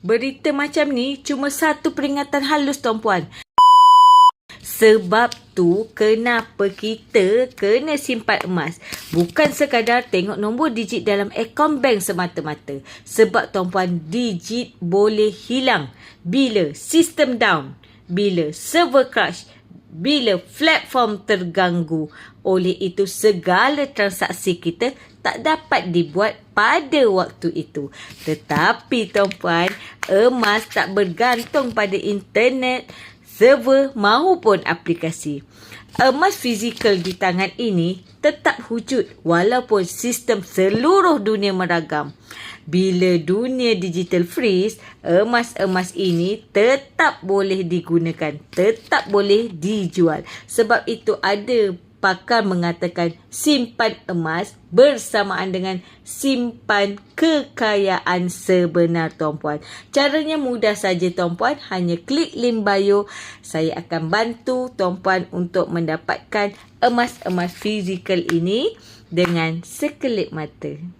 Berita macam ni cuma satu peringatan halus tuan puan. Sebab tu kenapa kita kena simpan emas. Bukan sekadar tengok nombor digit dalam akaun bank semata-mata. Sebab tuan puan digit boleh hilang bila sistem down, bila server crash, bila platform terganggu. Oleh itu segala transaksi kita tak dapat dibuat pada waktu itu. Tetapi tuan puan, emas tak bergantung pada internet, server maupun aplikasi. Emas fizikal di tangan ini tetap wujud walaupun sistem seluruh dunia meragam. Bila dunia digital freeze, emas-emas ini tetap boleh digunakan, tetap boleh dijual. Sebab itu ada pakar mengatakan simpan emas bersamaan dengan simpan kekayaan sebenar tuan puan. Caranya mudah saja tuan puan, hanya klik link bio. Saya akan bantu tuan puan untuk mendapatkan emas-emas fizikal ini dengan sekelip mata.